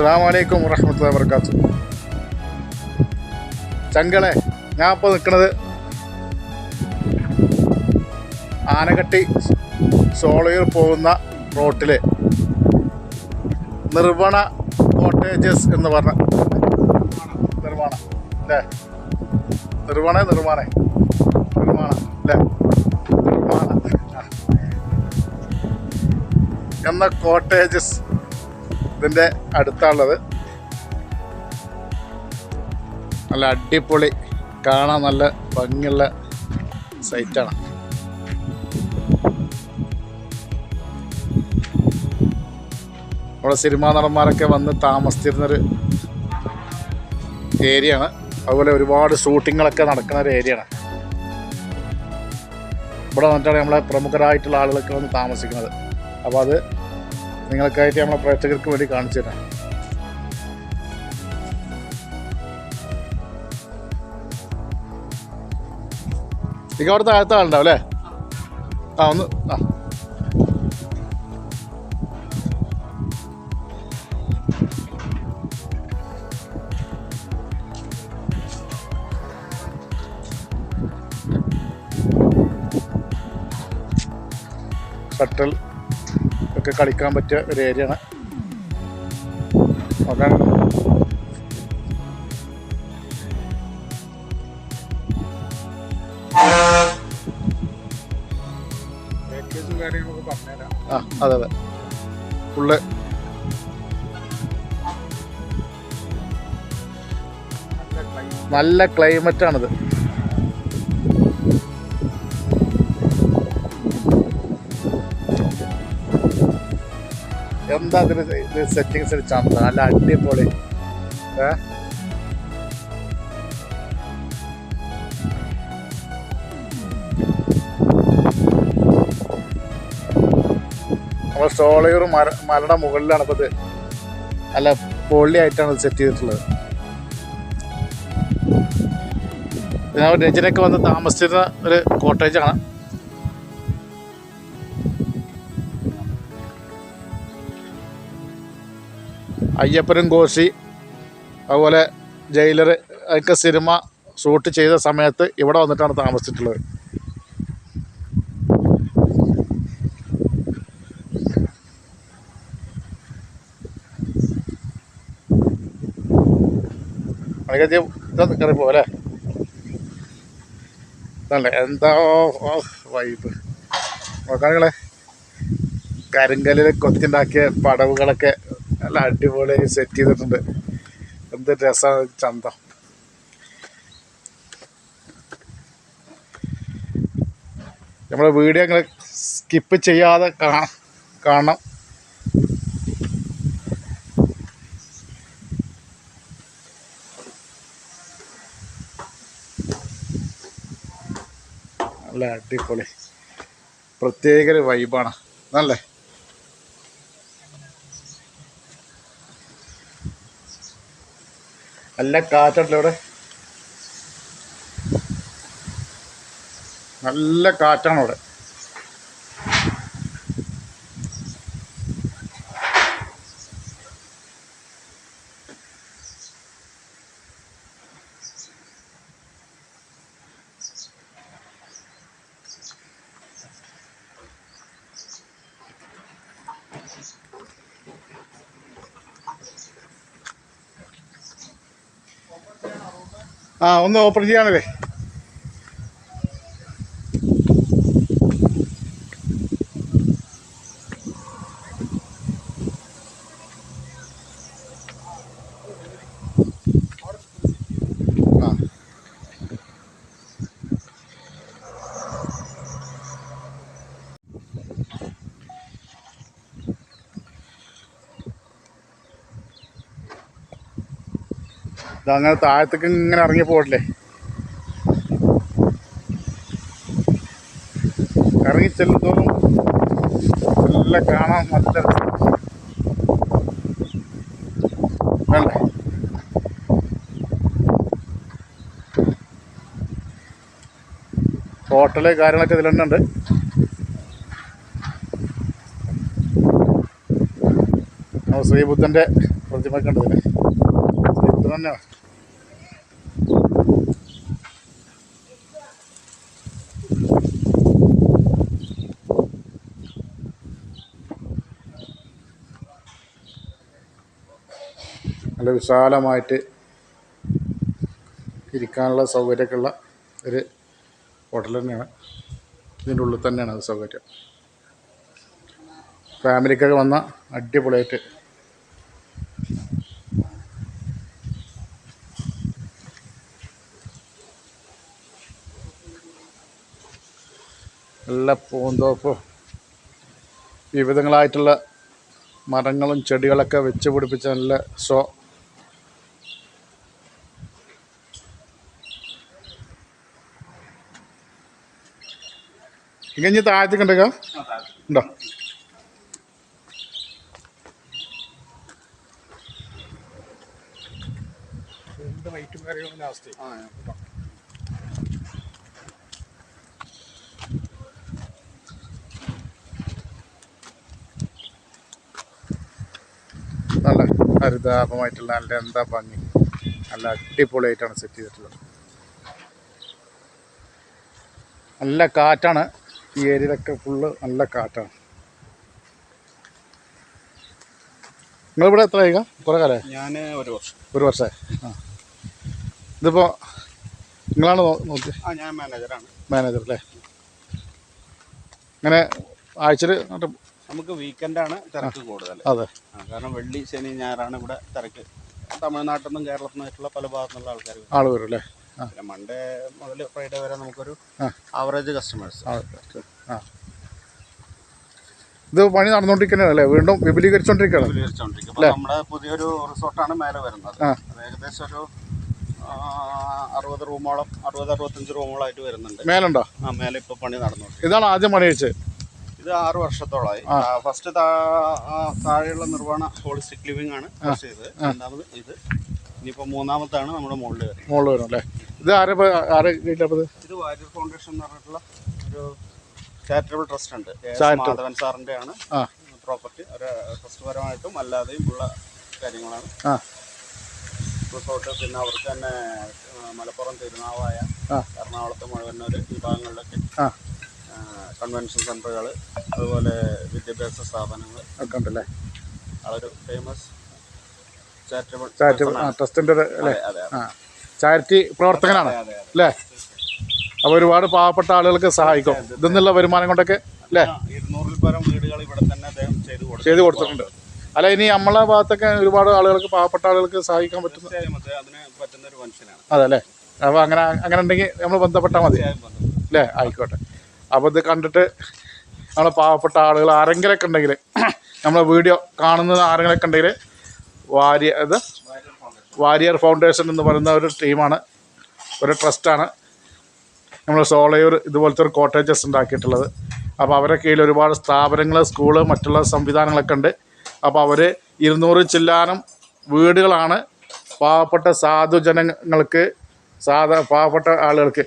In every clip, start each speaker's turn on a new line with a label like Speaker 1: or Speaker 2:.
Speaker 1: അസ്സാം വലൈക്കും വറഹമത്തുള്ള വർക്കാത്തു ചങ്കളെ ഞാൻ ഇപ്പോൾ നിൽക്കുന്നത് ആനകട്ടി സോളയൂർ പോകുന്ന റോട്ടിൽ നിർവണ കോട്ടേജസ് എന്ന് പറഞ്ഞ നിർമ്മാണ അല്ലേ? നിർവണ നിർമ്മാണേ. നിർമ്മാണ അല്ലേ? നിർമ്മാണ. എന്ന കോട്ടേജസ് ഇതിന്റെ അടുത്താണുള്ളത്. നല്ല അടിപൊളി കാണാൻ നല്ല ഭംഗിയുള്ള സൈറ്റാണ്. നമ്മുടെ സിനിമാ നടന്മാരൊക്കെ വന്ന് താമസിച്ചിരുന്നൊരു ഏരിയയാണ്. അതുപോലെ ഒരുപാട് ഷൂട്ടിങ്ങുകളൊക്കെ നടക്കുന്ന ഒരു ഏരിയയാണ്. ഇവിടെ വന്നിട്ടാണ് നമ്മളെ പ്രമുഖരായിട്ടുള്ള ആളുകളൊക്കെ വന്ന് താമസിക്കുന്നത്. അപ്പോൾ അത് നിങ്ങൾക്കായിട്ട് നമ്മളെ പ്രേക്ഷകർക്ക് വേണ്ടി കാണിച്ചു തരാം. നിങ്ങൾ അവിടെ താഴത്തെ ആളുണ്ടാവും അല്ലേ? ആ ഒന്ന് ആ. ഷട്ടിൽ ഒക്കെ കളിക്കാൻ പറ്റിയ ഒരു ഏരിയ ആണ്. നോക്കാൻ ആ അതെ അതെ. ഫുള്ള് നല്ല ക്ലൈമറ്റ് എന്താ അതിന് സെറ്റിങ്സ് ചന്ത നല്ല അടിപൊളി. ഏ? നമ്മൾ സോളയൂർ മര മലയുടെ മുകളിലാണ് ഇപ്പോൾ ഇത്. നല്ല പൊള്ളിയായിട്ടാണ് സെറ്റ് ചെയ്തിട്ടുള്ളത്. രചനയൊക്കെ വന്ന് താമസിച്ചിരുന്ന ഒരു കോട്ടേജാണ് അയ്യപ്പനും കോശി അതുപോലെ ജയിലർ ഒക്കെ സിനിമ ഷൂട്ട് ചെയ്ത സമയത്ത് ഇവിടെ വന്നിട്ടാണ് താമസിച്ചിട്ടുള്ളത്. മണിക്കത്തി ഇതൊന്ന് പോകല്ലേ ഇതല്ലേ എന്താ വൈബ് നോക്കാണികളെ കരിങ്കല്ലിൽ കൊത്തിണ്ടാക്കിയ പടവുകളൊക്കെ നല്ല അടിപൊളിയായി സെറ്റ് ചെയ്തിട്ടുണ്ട്. എന്ത് രസമാണ് ചന്തം. നമ്മുടെ വീഡിയോ അങ്ങനെ സ്കിപ്പ് ചെയ്യാതെ കാണാം. കാണണം. നല്ല അടിപൊളി. പ്രത്യേക ഒരു വൈബാണ് നല്ലേ നല്ല കാറ്റുണ്ടല്ലോ ഇവിടെ. നല്ല കാറ്റാണ് ഇവിടെ. ആ ഒന്ന് ഓപ്പൺ ചെയ്യാണല്ലേ ഇതങ്ങനെ താഴത്തേക്ക് ഇങ്ങനെ ഇറങ്ങി പോകട്ടില്ലേ ഇറങ്ങി ചെല്ലുന്തോറും നല്ല കാണാൻ നല്ല. വേണ്ടേ? ഹോട്ടൽ കാര്യങ്ങളൊക്കെ നമ്മൾ ശ്രീബുദ്ധന്റെ പ്രതിമ കണ്ടതിന് ശ്രീബുദ്ധൻ തന്നെയാണ് നല്ല വിശാലമായിട്ട് ഇരിക്കാനുള്ള സൗകര്യമൊക്കെ ഉള്ള ഒരു ഹോട്ടൽ തന്നെയാണ്. ഇതിന്റെ ഉള്ളിൽ തന്നെയാണ് അത് സൗകര്യം. ഫാമിലിക്കൊക്കെ വന്ന അടിപൊളിയായിട്ട്. നല്ല പൂന്തോപ്പും. വിവിധങ്ങളായിട്ടുള്ള മരങ്ങളും ചെടികളൊക്കെ വെച്ച് പിടിപ്പിച്ച നല്ല ഷോ ഇങ്ങനെ താഴത്തേക്ക് ഉണ്ടോ ഉണ്ടോ? നല്ല ഹരിതാപമായിട്ടുള്ള നല്ല എന്താ ഭംഗി. നല്ല അടിപൊളിയായിട്ടാണ് സെറ്റ് ചെയ്തിട്ടുള്ളത്. നല്ല കാറ്റാണ്. ഈ ഏരിയയിലൊക്കെ ഫുള്ള് നല്ല കാറ്റാണ്. നിങ്ങളിവിടെ എത്ര കഴിക്കാം കുറേ കാലം
Speaker 2: ഞാൻ ഒരു വർഷം.
Speaker 1: ഒരു വർഷമേ ആ. ഇതിപ്പോൾ നിങ്ങളാണ് നോക്കി
Speaker 2: ആ ഞാൻ മാനേജറാണ്.
Speaker 1: മാനേജർ അല്ലേ? അങ്ങനെ ആഴ്ചയിൽ
Speaker 2: നമുക്ക് വീക്കെൻഡാണ് തിരക്ക് കൂടുതൽ
Speaker 1: അതെ.
Speaker 2: കാരണം വെള്ളി ശനി ഞായറാണ് ഇവിടെ തിരക്ക്. തമിഴ്നാട്ടിൽ നിന്നും കേരളത്തിൽ നിന്നായിട്ടുള്ള പല ഭാഗത്തുള്ള നിന്നുള്ള ആൾക്കാർ.
Speaker 1: ആൾ വരും അല്ലേ?
Speaker 2: പിന്നെ മൺഡേ മുതൽ ഫ്രൈഡേ വരെ നമുക്കൊരു. ആവറേജ് കസ്റ്റമേഴ്സ്
Speaker 1: ആ ഇത് പണി നടന്നുകൊണ്ടിരിക്കുന്നതല്ലേ വീണ്ടും
Speaker 2: വിപുലീകരിച്ചോണ്ടിരിക്കുകയാണ്. നമ്മുടെ പുതിയൊരു റിസോർട്ടാണ് മേലെ വരുന്നത്. ഏകദേശം ഒരു അറുപത് റൂമോളം അറുപത് അറുപത്തഞ്ച് റൂമോളായിട്ട് വരുന്നുണ്ട്.
Speaker 1: മേലുണ്ടോ?
Speaker 2: ആ മേലെ ഇപ്പോൾ പണി നടന്നു
Speaker 1: ഇതാണ് ആദ്യം പണി കഴിച്ചത്
Speaker 2: ഇത് ആറ് വർഷത്തോളമായി. ഫസ്റ്റ് താഴെയുള്ള നിർവഹണ ഹോളിസ്റ്റിക് ലിവിംഗ് ആണ് ഫസ്റ്റ് ചെയ്തത്. രണ്ടാമത് ഇത്. ഇനിയിപ്പോൾ മൂന്നാമത്താണ് നമ്മുടെ മുകളിൽ വരുന്നത്.
Speaker 1: മുകളിൽ വരും അല്ലേ? ഇത് ആരെ ആരെ
Speaker 2: ഇത് വാര്യർ ഫൗണ്ടേഷൻ എന്ന് പറഞ്ഞിട്ടുള്ള ഒരു ചാരിറ്റബിൾ ട്രസ്റ്റ് ഉണ്ട്. മാധവൻ സാറിന്റെ ആണ്
Speaker 1: ആ.
Speaker 2: പ്രോപ്പർട്ടി ഒരു ട്രസ്റ്റ് പരമായിട്ടും അല്ലാതെയും ഉള്ള കാര്യങ്ങളാണ്. റിസോർട്ട് പിന്നെ അവർക്ക് തന്നെ മലപ്പുറം തിരുനാവായ. എറണാകുളത്ത് മുഴുവന്നൂർ ഈ ഭാഗങ്ങളിലൊക്കെ കൺവെൻഷൻ സെന്ററുകൾ അതുപോലെ വിദ്യാഭ്യാസ സ്ഥാപനങ്ങൾ.
Speaker 1: ഒക്കെ ഉണ്ടല്ലേ?
Speaker 2: അതൊരു ഫേമസ് ചാരിറ്റബിൾ
Speaker 1: ചാരിറ്റബിൾ ട്രസ്റ്റിന്റെ
Speaker 2: അതെ.
Speaker 1: ആ. ചാരിറ്റി പ്രവർത്തകനാണ്.
Speaker 2: അതെ അതെ
Speaker 1: അല്ലേ അപ്പോൾ ഒരുപാട് പാവപ്പെട്ട ആളുകൾക്ക് സഹായിക്കും. ഇതെന്നുള്ള വരുമാനം കൊണ്ടൊക്കെ അല്ലേ
Speaker 2: ചെയ്തു കൊടുത്തു
Speaker 1: ചെയ്ത് കൊടുത്തിട്ടുണ്ട്. അല്ല ഇനി നമ്മളെ ഭാഗത്തൊക്കെ ഒരുപാട് ആളുകൾക്ക് പാവപ്പെട്ട ആളുകൾക്ക് സഹായിക്കാൻ പറ്റുന്ന അതെ അല്ലേ അപ്പോൾ അങ്ങനെ അങ്ങനെ ഉണ്ടെങ്കിൽ നമ്മൾ ബന്ധപ്പെട്ടാൽ മതി. അല്ലേ ആയിക്കോട്ടെ. അപ്പോൾ ഇത് കണ്ടിട്ട് നമ്മളെ പാവപ്പെട്ട ആളുകൾ ആരെങ്കിലൊക്കെ ഉണ്ടെങ്കിൽ നമ്മളെ വീഡിയോ കാണുന്നത് ആരെങ്കിലൊക്കെ ഉണ്ടെങ്കിൽ വാരിയ ഇത് വാരിയർ ഫൗണ്ടേഷൻ എന്ന് പറയുന്ന ഒരു ടീമാണ്. ഒരു ട്രസ്റ്റാണ്. നമ്മൾ സോളയൂർ ഇതുപോലത്തെ ഒരു കോട്ടേജസ് ഉണ്ടാക്കിയിട്ടുള്ളത്. അപ്പോൾ അവരെ കീഴിൽ ഒരുപാട് സ്ഥാപനങ്ങൾ സ്കൂൾ മറ്റുള്ള സംവിധാനങ്ങളൊക്കെ ഉണ്ട്. അപ്പോൾ അവർ ഇരുന്നൂറ് ചില്ലാനം വീടുകളാണ് പാവപ്പെട്ട സാധുജനങ്ങൾക്ക് സാധാ പാവപ്പെട്ട ആളുകൾക്ക്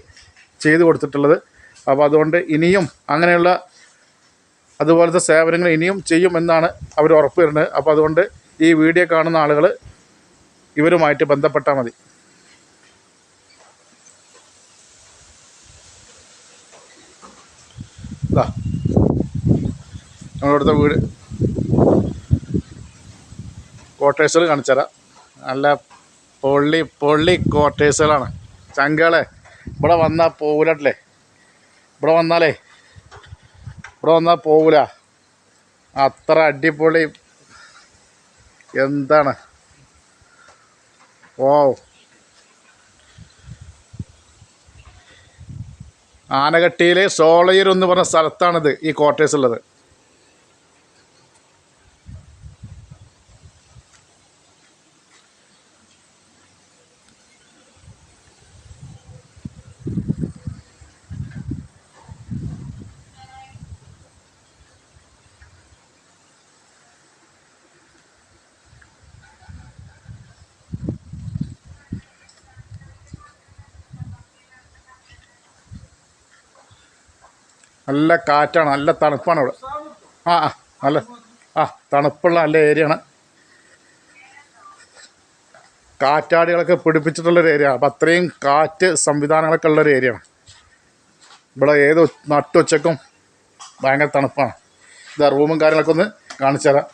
Speaker 1: ചെയ്തു കൊടുത്തിട്ടുള്ളത്. അപ്പോൾ അതുകൊണ്ട് ഇനിയും അങ്ങനെയുള്ള അതുപോലത്തെ സേവനങ്ങൾ ഇനിയും ചെയ്യും എന്നാണ് അവർ ഉറപ്പ് വരുന്നത്. അപ്പോൾ അതുകൊണ്ട് ഈ വീഡിയോ കാണുന്ന ആളുകൾ ഇവരുമായിട്ട് ബന്ധപ്പെട്ടാൽ മതി. നമ്മളിവിടുത്തെ വീട്. ക്വാർട്ടേഴ്സുകൾ കാണിച്ചുതരാം. നല്ല പൊള്ളി പൊള്ളി ക്വാർട്ടേഴ്സുകളാണ് ചങ്കളെ ഇവിടെ വന്നാൽ പോകൂലല്ലേ ഇവിടെ വന്നാലേ ഇവിടെ വന്നാൽ പോകൂല അത്ര അടിപൊളി എന്താണ്? ഓ ആനകട്ടിയിലെ സോളയൂർ എന്ന് പറഞ്ഞ സ്ഥലത്താണിത് ഈ ക്വാർട്ടേഴ്സ് ഉള്ളത്. നല്ല കാറ്റാണ് നല്ല തണുപ്പാണ് ഇവിടെ ആ ആ നല്ല ആ തണുപ്പുള്ള നല്ല ഏരിയ ആണ് കാറ്റാടികളൊക്കെ പിടിപ്പിച്ചിട്ടുള്ളൊരു ഏരിയ. അപ്പം അത്രയും കാറ്റ് സംവിധാനങ്ങളൊക്കെ ഉള്ളൊരു ഏരിയയാണ്. ഇവിടെ ഏത് നട്ടുച്ചക്കും ഭയങ്കര തണുപ്പാണ്. ഇതാ റൂമും കാര്യങ്ങളൊക്കെ ഒന്ന് കാണിച്ചു തരാം.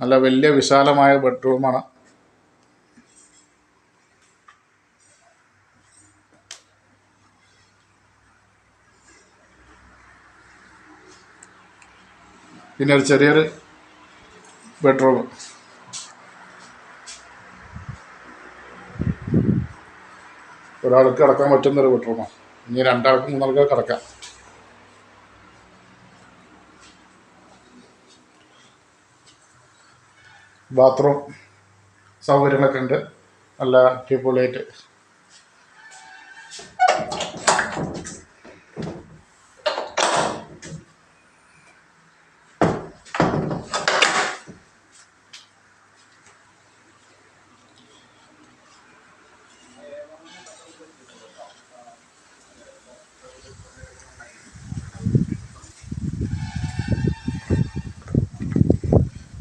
Speaker 1: നല്ല വലിയ വിശാലമായ ബെഡ്റൂമാണ്. പിന്നെ ഒരു ചെറിയൊരു ബെഡ്റൂം. ഒരാൾക്ക് കിടക്കാൻ പറ്റുന്നൊരു ബെഡ്റൂമാണ്. ഇനി രണ്ടാൾക്ക് മൂന്നാൾക്ക് കിടക്കാം. ബാത്റൂം സൗകര്യങ്ങളൊക്കെ ഉണ്ട്. നല്ല അടിപൊളിയായിട്ട്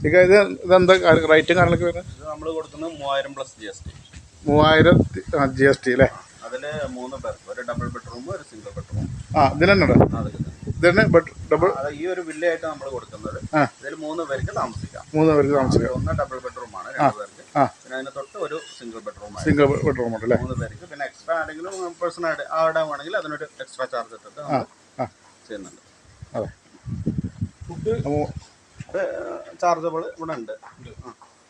Speaker 1: ഇത് ഇതെന്താ റേറ്റും കാര്യങ്ങളൊക്കെ വരുന്നത്?
Speaker 2: നമ്മൾ കൊടുക്കുന്നത് മൂവായിരം പ്ലസ് ജി എസ് ടി
Speaker 1: മൂവായിരം ജി എസ് ടി അല്ലേ
Speaker 2: അതിൽ മൂന്ന് പേർക്ക് ഒരു ഡബിൾ ബെഡ്റൂം ഒരു സിംഗിൾ ബെഡ്റൂം
Speaker 1: ആ ഇതിനുണ്ട്
Speaker 2: അത്
Speaker 1: ഇതിന് ഡബിൾ
Speaker 2: ഈ ഒരു വില്ലയായിട്ട് നമ്മൾ കൊടുക്കുന്നത്. ഇതിൽ മൂന്ന് പേർക്ക് താമസിക്കാം.
Speaker 1: മൂന്ന് പേർക്ക് താമസിക്കാം.
Speaker 2: ഒന്ന് ഡബിൾ ബെഡ്റൂം ആണ് രണ്ട് പേർക്ക്. പിന്നെ അതിന് തൊട്ട് ഒരു സിംഗിൾ ബെഡ്റൂം
Speaker 1: സിംഗിൾ ബെഡ്റൂം ഉണ്ട്
Speaker 2: മൂന്ന് പേർക്ക്. പിന്നെ എക്സ്ട്രാ ആരെങ്കിലും പേഴ്സൺ ആടെ വേണമെങ്കിൽ അതിനൊരു എക്സ്ട്രാ ചാർജ് ഇട്ടിട്ട് ചെയ്യുന്നുണ്ട്.
Speaker 1: അതെ.
Speaker 2: ഫുഡ് ചാർജബിൾ ഇവിടെ ഉണ്ട്.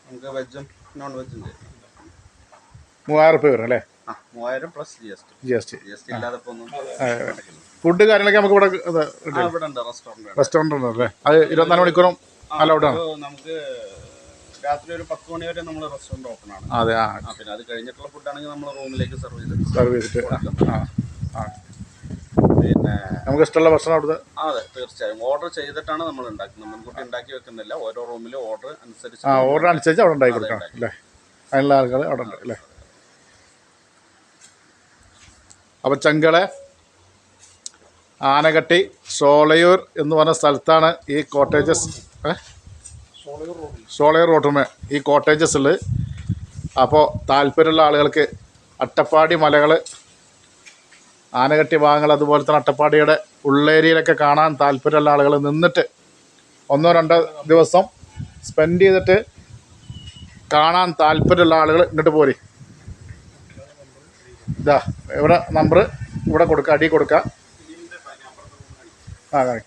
Speaker 2: നമുക്ക് വെജും നോൺ വെജും
Speaker 1: മൂവായിരം റുപ്യ വരും അല്ലേ?
Speaker 2: ആ മൂവായിരം plus G S T
Speaker 1: G S T
Speaker 2: G S T ഇല്ലാതെ
Speaker 1: ഫുഡ് കാര്യങ്ങളൊക്കെ നമുക്ക് ഇവിടെ
Speaker 2: ഇവിടെ ഉണ്ട് റെസ്റ്റോറന്റ്
Speaker 1: റെസ്റ്റോറന്റ് ഉണ്ട് അല്ലേ? അത് ഇരുപത്തിനാല് മണിക്കൂറും അലൗഡ് ആണ്.
Speaker 2: നമുക്ക് രാത്രി ഒരു പത്ത് മണി വരെ നമ്മൾ റെസ്റ്റോറന്റ് ഓപ്പൺ ആണ്.
Speaker 1: അതെ ആ.
Speaker 2: ആ പിന്നെ അത് കഴിഞ്ഞിട്ടുള്ള ഫുഡ് ആണെങ്കിൽ നമ്മൾ റൂമിലേക്ക് സർവ് ചെയ്ത്
Speaker 1: സർവ് ചെയ്തിട്ട് ആ ആ.
Speaker 2: പിന്നെ
Speaker 1: നമുക്ക് ഇഷ്ടമുള്ള ഭക്ഷണം
Speaker 2: അവിടുന്ന് അതെ തീർച്ചയായും. ഓർഡർ ചെയ്തിട്ടാണ് നമ്മൾ ഉണ്ടാക്കുന്നത്. മുൻകൂട്ടി ഉണ്ടാക്കി വെക്കുന്നില്ല. ഓരോ റൂമിലും ഓർഡർ അനുസരിച്ച്
Speaker 1: ആ ഓർഡർ അനുസരിച്ച് അവിടെ ഉണ്ടാക്കി കൊടുക്കണം അല്ലേ? അതിനുള്ള ആൾക്കാർ അവിടെ ഉണ്ട് അല്ലേ? അപ്പം ചെങ്കളെ ആനകട്ടി സോളയൂർ എന്ന് പറഞ്ഞ സ്ഥലത്താണ് ഈ കോട്ടേജസ് ഏ? സോളയൂർ റോട്ടുമേ ഈ കോട്ടേജസ് ഉള്ളത് അപ്പോൾ താല്പര്യമുള്ള ആളുകൾക്ക് അട്ടപ്പാടി മലകൾ ആനകട്ടി ഭാഗങ്ങൾ അതുപോലെ തന്നെ അട്ടപ്പാടിയുടെ ഉള്ളേരിയയിലൊക്കെ കാണാൻ താല്പര്യമുള്ള ആളുകൾ നിന്നിട്ട് ഒന്നോ രണ്ടോ ദിവസം സ്പെൻഡ് ചെയ്തിട്ട് കാണാൻ താല്പര്യമുള്ള ആളുകൾ ഇങ്ങോട്ട് പോരെ. ഇതാ ഇവിടെ നമ്പർ ഇവിടെ കൊടുക്കുക അടി കൊടുക്കുക ആ കാണി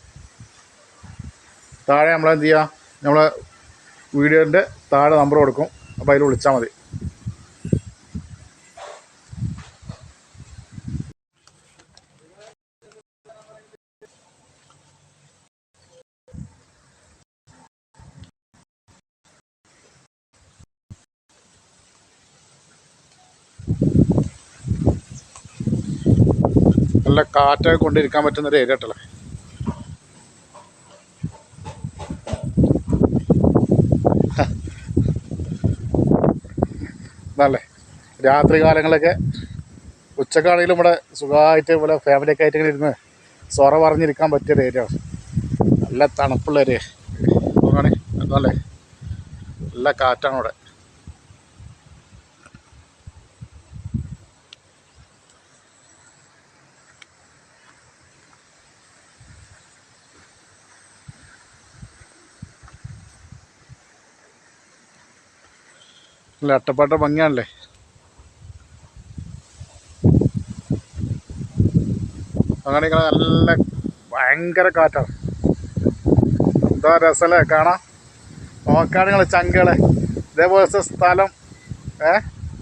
Speaker 1: താഴെ നമ്മളെന്ത് ചെയ്യുക നമ്മൾ വീഡിയോന്റെ താഴെ നമ്പർ കൊടുക്കും. അപ്പോൾ അതിൽ വിളിച്ചാൽ മതി. നല്ല കാറ്റൊക്കെ കൊണ്ടിരിക്കാൻ പറ്റുന്ന ഒരു ഏരിയ കേട്ടല്ലേ ഇതല്ലേ രാത്രി കാലങ്ങളൊക്കെ ഉച്ചക്കാണെങ്കിലും ഇവിടെ സുഖമായിട്ട് ഇവിടെ ഫാമിലിയൊക്കെ ആയിട്ട് ഇങ്ങനെ ഇരുന്ന് സൊറ പറഞ്ഞിരിക്കാൻ പറ്റിയൊരു ഏരിയ നല്ല തണുപ്പുള്ള ഏരിയ നോക്കണേ അതല്ലേ നല്ല കാറ്റാണ് ഇവിടെ. നല്ല അട്ടപ്പാട്ട ഭംഗിയാണല്ലേ? അങ്ങനെ ഇങ്ങനെ നല്ല ഭയങ്കര കാറ്റാണ്. എന്താ രസല്ലേ കാണാം. നോക്കാണ് നിങ്ങൾ ചങ്കളെ. ഇതേപോലത്തെ സ്ഥലം ഏ?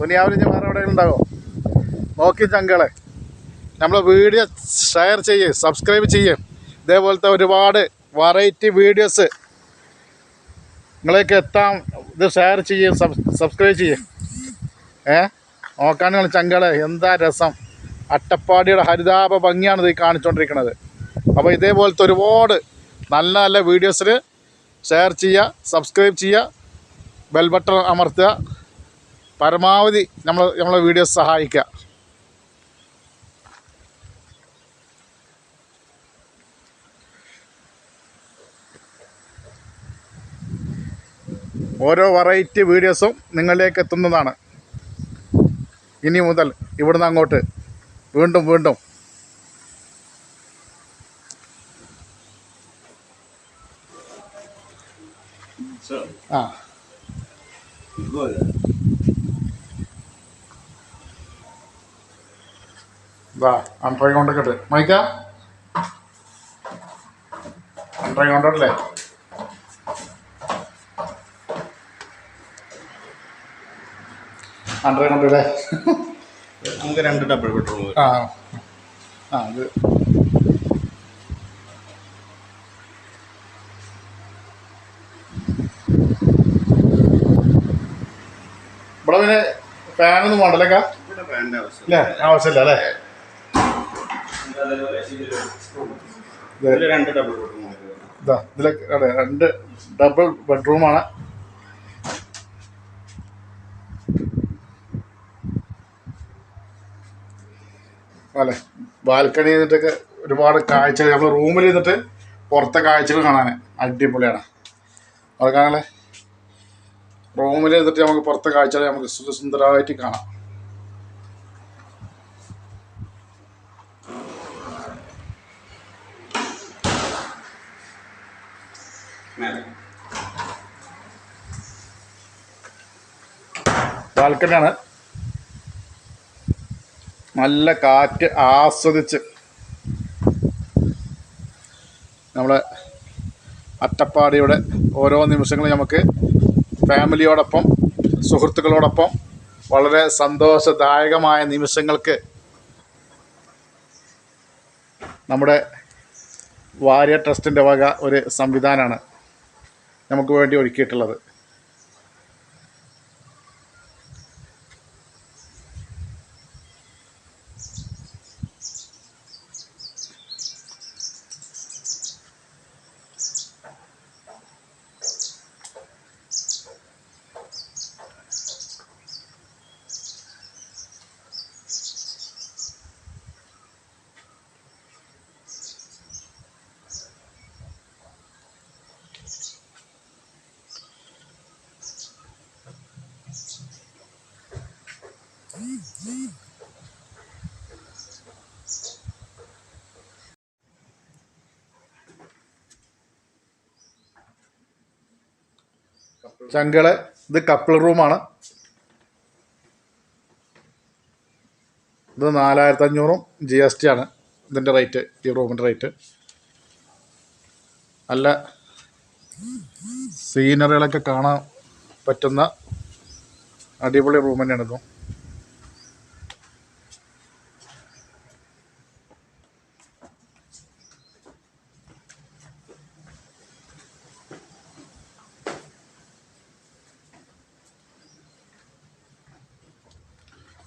Speaker 1: ഇനി വേറെ എവിടെയെങ്കിലും ഉണ്ടാവോ? നോക്കി ചങ്കളെ. നമ്മൾ വീഡിയോ ഷെയർ ചെയ്യേ സബ്സ്ക്രൈബ് ചെയ്യേ. ഇതേപോലത്തെ ഒരുപാട് വെറൈറ്റി വീഡിയോസ് നിങ്ങളേക്ക് എത്താൻ ഇത് ഷെയർ ചെയ്യും സബ്സ്ക്രൈബ് ചെയ്യും. ഏ? നോക്കാൻ നിങ്ങൾ ചങ്കളെ. എന്താ രസം? അട്ടപ്പാടിയുടെ ഹരിതാപ ഭംഗിയാണ് ഇത് കാണിച്ചുകൊണ്ടിരിക്കുന്നത് അപ്പോൾ ഇതേപോലത്തെ ഒരുപാട് നല്ല നല്ല വീഡിയോസിൽ ഷെയർ ചെയ്യുക സബ്സ്ക്രൈബ് ചെയ്യുക ബെൽ ബട്ടൺ അമർത്തുക. പരമാവധി നമ്മൾ നമ്മളെ വീഡിയോസ് സഹായിക്കുക. ഓരോ വെറൈറ്റി വീഡിയോസും നിങ്ങളിലേക്ക് എത്തുന്നതാണ്. ഇനി മുതൽ ഇവിടുന്ന് അങ്ങോട്ട് വീണ്ടും വീണ്ടും. ആ. അണ്ടറ കൊണ്ടൊക്കെ മൈക്ക? അൺട്രൈ കൊണ്ടല്ലേ അണ്ടറ കൊണ്ടല്ലേ
Speaker 2: നമുക്ക് രണ്ട് ഡബിൾ ബെഡ്റൂം
Speaker 1: ആ. ആ ഇത് ഇവിടെ പിന്നെ ഫാനൊന്നും
Speaker 2: ആവശ്യം
Speaker 1: ഇല്ലേ ആവശ്യമില്ല അല്ലേ?
Speaker 2: രണ്ട് ഡബിൾ ബെഡ്റൂം
Speaker 1: അതെ രണ്ട് ഡബിൾ ബെഡ്റൂമാണ് അല്ലേ? ബാൽക്കണി നിന്നിട്ടൊക്കെ ഒരുപാട് കാഴ്ചകൾ നമ്മൾ റൂമിൽ നിന്നിട്ട് പുറത്തെ കാഴ്ചകൾ കാണാൻ അടിപൊളിയാണ്. അതൊക്കെയാണല്ലേ റൂമിൽ നിന്നിട്ട് നമുക്ക് പുറത്തെ കാഴ്ചകൾ നമുക്ക് സുഖസുന്ദരമായിട്ട് കാണാം. ബാൽക്കണിയാണ്. നല്ല കാറ്റ് ആസ്വദിച്ച് നമ്മളെ അട്ടപ്പാടിയുടെ ഓരോ നിമിഷങ്ങളും നമുക്ക് ഫാമിലിയോടൊപ്പം സുഹൃത്തുക്കളോടൊപ്പം വളരെ സന്തോഷദായകമായ നിമിഷങ്ങൾക്ക് നമ്മുടെ വാര്യ ട്രസ്റ്റിന്റെ വക ഒരു സംവിധാനമാണ് നമുക്ക് വേണ്ടി ഒരുക്കിയിട്ടുള്ളത്. ചങ്കൾ ഇത് കപ്പിൾ റൂമാണ് ഇത് നാലായിരത്തി അഞ്ഞൂറും ജി എസ് ടി ആണ്. ഇതിന്റെ റേറ്റ് ഈ റൂമിന്റെ റേറ്റ് നല്ല സീനറികളൊക്കെ കാണാൻ പറ്റുന്ന അടിപൊളി റൂം തന്നെയാണ് ഇതും.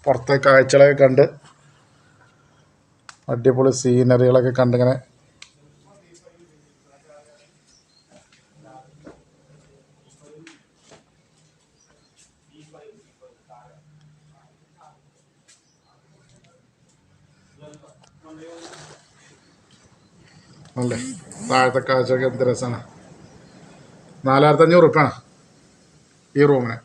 Speaker 1: പുറത്തെ കാഴ്ചകളൊക്കെ കണ്ട് അടിപൊളി സീനറികളൊക്കെ കണ്ടിങ്ങനെ അല്ലേ? താഴത്തെ കാഴ്ചയൊക്കെ എന്ത് രസമാണ്? നാലായിരത്തി അഞ്ഞൂറ് റുപ്യാണ് ഈ റൂമിന്.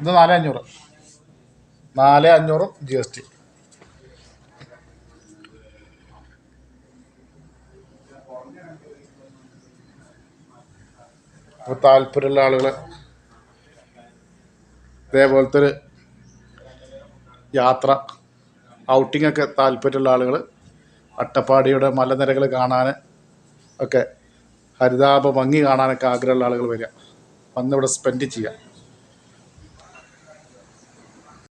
Speaker 1: ഇത് നാല് അഞ്ഞൂറ്. നാല് അഞ്ഞൂറും ജി എസ് ടി താല്പര്യമുള്ള ആളുകൾ ഇതേപോലത്തെ ഒരു യാത്ര ഔട്ടിംഗ് ഒക്കെ താല്പര്യമുള്ള ആളുകൾ അട്ടപ്പാടിയുടെ മലനിരകൾ കാണാൻ ഒക്കെ ഹരിതാപ ഭംഗി കാണാനൊക്കെ ആഗ്രഹമുള്ള ആളുകൾ വരിക. വന്നിവിടെ സ്പെൻഡ് ചെയ്യാം